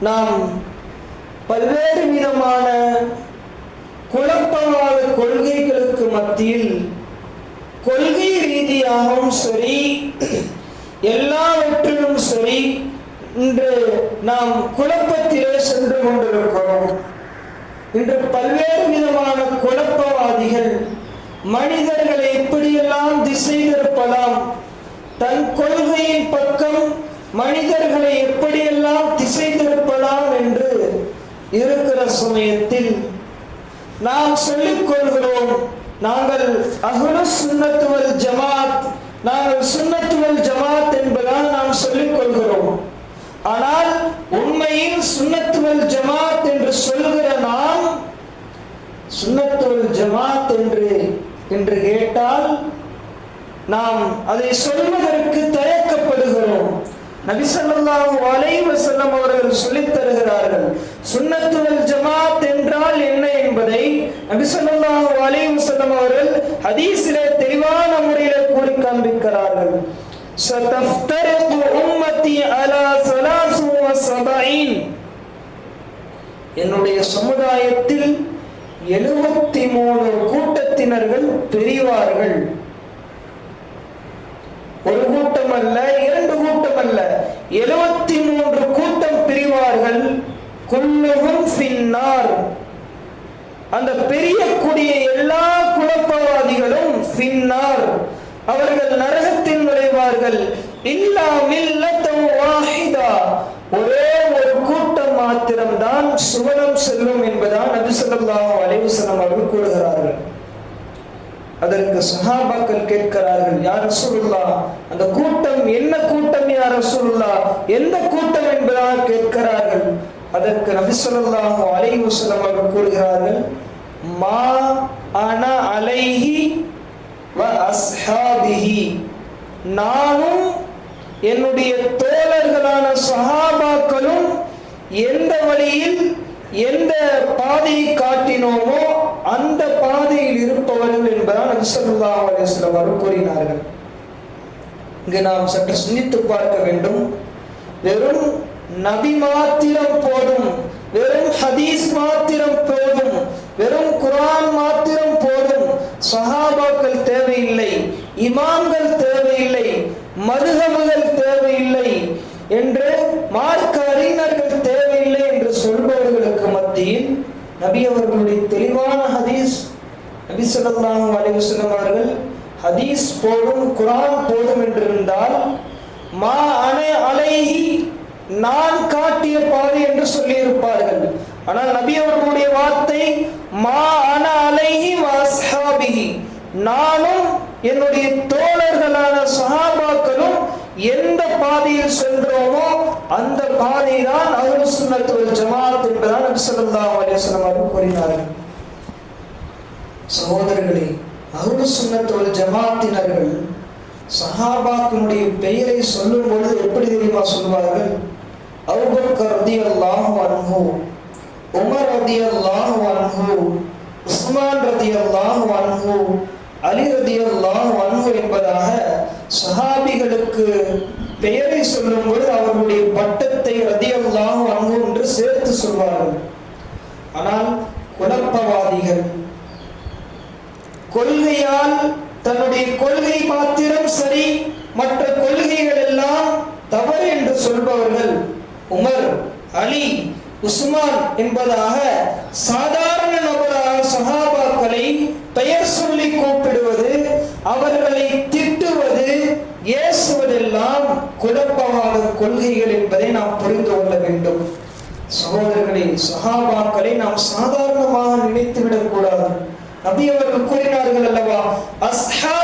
நாம் பல்வேறு விதமான குழப்பவாத கொள்கைகளுக்கு மத்தியில் கொள்கை ரீதியாகவும் சரி எல்லாவற்றிலும் சரி இன்று நாம் குழப்பத்திலே சென்று கொண்டிருக்கிறோம். இன்று பல்வேறு விதமான குழப்பவாதிகள் மனிதர்களை எப்படியெல்லாம் திசை திருப்பலாம் தன் கொள்கையின் பக்கம் மனிதர்களை எப்படியெல்லாம் இருக்கிற சமயத்தில் நாம் சொல்லிக் கொள்கிறோம் நாங்கள் அகுல சுண்ணத்துவல் ஜமாத் நாங்கள் சுண்ணத்துவல் ஜமாத் என்பதால் நாம் சொல்லிக் கொள்கிறோம் ஆனால் உண்மையில் சுண்ணத்துவல் ஜமாத் என்று சொல்கிற நாம் சுண்ணத்துவல் ஜமாத் என்று என்று கேட்டால் நாம் அதை சொல்வதற்கு தயக்கப்படுகிறோம். நபிசல்லாஹு அலைவசல்லம் அவர்கள் சொல்லித் தருகிறார்கள் சுன்னத்துல் ஜமாத் என்றால் என்ன என்பதை நபி அலையும் செல்லம் அவர்கள் ஹதீஸிலே தெளிவான முறையில கூறி காண்பிக்கிறார்கள். ستفترق أمتي على ثلاث وسبعين என்னுடைய சமுதாயத்தில் எழுபத்தி மூணு கூட்டத்தினர்கள் பிரிவார்கள். ஒரு கூட்டம் அல்ல இரண்டு கூட்டம் அல்ல எழுபத்தி மூன்று கூட்டம் பிரிவார்கள். குல்லுகும் பின்னார் அந்த பெரியக்கூடிய எல்லா குழப்பவாதிகளும் பின்னார் அவர்கள் நரகத்தில் நுழைவார்கள். இல்லா மில்லத்தம் வாஹிதா. ஒரே ஒரு கூட்டம் மாத்திரம்தான் சுவனம் செல்லும் என்பதான் நபி ஸல்லல்லாஹு அலைஹி அவர்கள் கூறுகிறார்கள். அதற்கு சஹாபாக்கள் கேட்கிறார்கள் யார் ரசூலுல்லா அந்த கூட்டம் என்ன கூட்டம் யார் ரசூலுல்லா எந்த கூட்டம்? என்பதாக கேட்கிறார்கள். அதற்கு நபி ஸல்லல்லாஹு அலைஹி அவர்கள் கூறுகிறார்கள் மா அன அலைஹி வ அஸ்ஹாபிஹி. நானும் என்னுடைய தோழர்களான சஹாபாக்களும் எந்த வழியில் எந்த பாதையை காட்டினோமோ அந்த பாதையில் இருப்பவர்கள் என்பதால் நபி ஸல்லல்லாஹு அவர்கள் கூறினார்கள். இங்கு நாம் சற்று சிந்தித்து பார்க்க வேண்டும். வெறும் நபி மாத்திரம் போதும் வெறும் ஹதீஸ் மாத்திரம் போதும் வெறும் குரான் மாத்திரம் போதும். சஹாபாக்கள் தேவையில்லை இமாம்கள் தேவையில்லை மதுகமுகள் தேவையில்லை என்று மார்க்க அறிஞர்கள் தேவையில்லை என்று சொல்பவர்களுக்கு மத்தியில் நபி அவர்களுடைய தெளிவான ஹதீஸ் நபி ஸல்லல்லாஹு அலைஹி அவர்கள் ஹதீஸ் போதும் குரான் போதும் என்றிருந்தால் மா அனை அலைஹி நான் காட்டிய பாதை என்று சொல்லி இருப்பார்கள் ஆனால் நபி அவர்களுடைய வார்த்தை மா அன அலைஹி வஸ்ஹாபிஹி நானும் என்னுடைய தோழர்களான சஹாபாக்களும் எந்த பாதையில் சென்றோமோ அந்த பாதை தான் அஹ்லு சுன்னத் வல் ஜமாத் என்பதான் நபி ஸல்லல்லாஹு அலைஹி வஸல்லம் அவர்கள் கூறினார்கள். சகோதரர்களே அஹ்லு சுன்னத் வல் ஜமாத்தினர்கள் சஹாபாக்களுடைய பெயரை சொல்லும் பொழுது எப்படி தெரியுமா சொல்வார்கள் அபூபக்கர் ரலியல்லாஹு அன்ஹு உமர் ரலியல்லாஹு அன்ஹு உஸ்மான் ரலியல்லாஹு அன்ஹு அலி ரலியல்லாஹு அன்ஹு என்பதாக சஹாபிகளுக்கு பெயரை சொல்லும் பொழுது அவர்களுடைய பட்டத்தை ரலியல்லாஹு அன்ஹு என்று சேர்த்து சொல்வார்கள். ஆனால் குழப்பவாதிகள் கொள்கையால் தன்னுடைய கொள்கை மாத்திரம் சரி மற்ற கொள்கைகள் எல்லாம் தவறு என்று சொல்பவர்கள். உமர் அலி உஸ்மான் என்பதாக சாதாரண நபராக சஹாபாக்களை பெயர் சொல்லி கூப்பிடுவது அவர்களை திட்டுவது ஏசுவதெல்லாம் குழப்பவாத கொள்கைகள் என்பதை நாம் புரிந்து கொள்ள வேண்டும். சகோதரர்களை சஹாபாக்களை நாம் சாதாரணமாக நினைத்துவிடக் கூடாது நபி அவர்கள் கூறினார்கள் அல்லவா அஸ்ஹா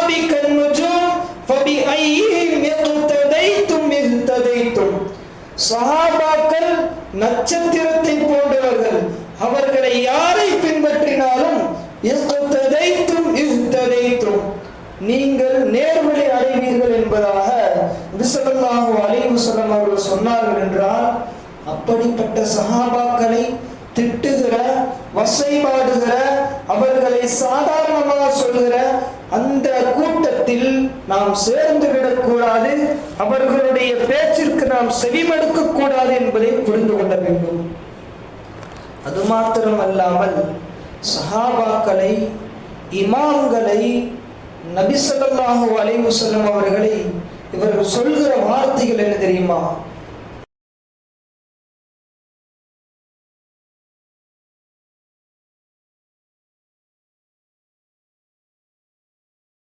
யாரை பின்பற்றினாலும் இஹ்ததைத்தும் இஹ்ததைத்தும் நீங்கள் நேர்வழி அடைவீர்கள் என்பதாக விசலமாக அலைஹி வஸல்லம் அவர்கள் சொன்னார்கள் என்றால் அப்படிப்பட்ட சகாபாக்களை திட்டுகிற வசைபாடுகிற அவர்களை சாதாரணமாக சொல்கிற அந்த கூட்டத்தில் நாம் சேர்ந்து விடக்கூடாது அவர்களுடைய பேச்சிற்கு நாம் செவிமடுக்க கூடாது என்பதை புரிந்து கொள்ள வேண்டும். அது மாத்திரம் அல்லாமல் சஹாபாக்களை இமாம்களை நபிசல்லாஹு அலைவுசல்லம் அவர்களை இவர்கள் சொல்கிற வார்த்தைகள் என்ன தெரியுமா?